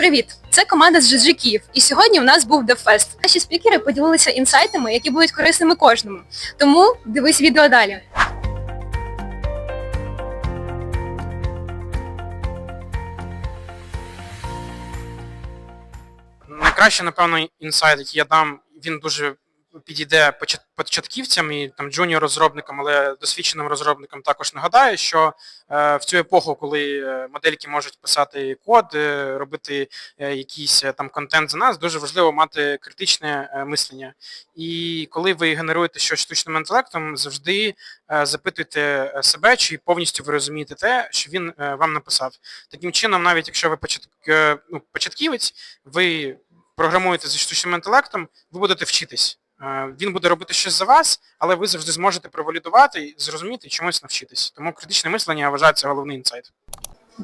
Привіт! Це команда з GG Київ. І сьогодні у нас був DevFest. Наші спікери поділилися інсайтами, які будуть корисними кожному. Тому дивись відео далі. Найкраще, напевно, інсайт, який я дам, він дуже підійде початківцям і там джуніор розробникам, але досвідченим розробникам також нагадаю, що е, в цю епоху, коли е, модельки можуть писати код, е, робити якийсь там контент за нас, дуже важливо мати критичне мислення. І коли ви генеруєте щось штучним інтелектом, завжди запитуйте себе, чи повністю ви розумієте те, що він вам написав. Таким чином, навіть якщо ви ну, початківець, ви програмуєте зі штучним інтелектом, ви будете вчитись. Е, Він буде робити щось за вас, але ви завжди зможете провалідувати, зрозуміти і чомусь навчитись. Тому критичне мислення, я вважаю, це головний інсайт.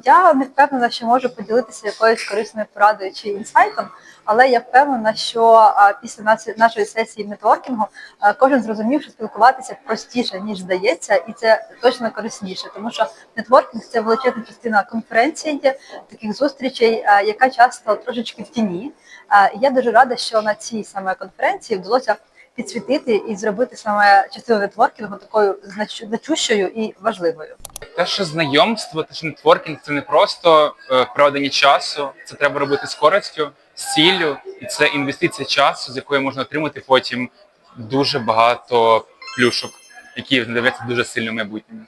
Я не впевнена, що можу поділитися якоюсь корисною порадою чи інсайтом, але я впевнена, що після нашої сесії нетворкінгу кожен зрозумів, що спілкуватися простіше, ніж здається, і це точно корисніше, тому що нетворкінг це величезна частина конференції, таких зустрічей, яка часто трошечки в тіні. Я дуже рада, що на цій саме конференції вдалося підсвітити і зробити саме частину нетворкінгу такою знач- значущою і важливою. Те, що знайомство, те, що нетворкінг це не просто е, проведення часу, це треба робити з користю, з ціллю, і це інвестиція часу, з якої можна отримати потім дуже багато плюшок, які знадобляться дуже сильно в майбутньому.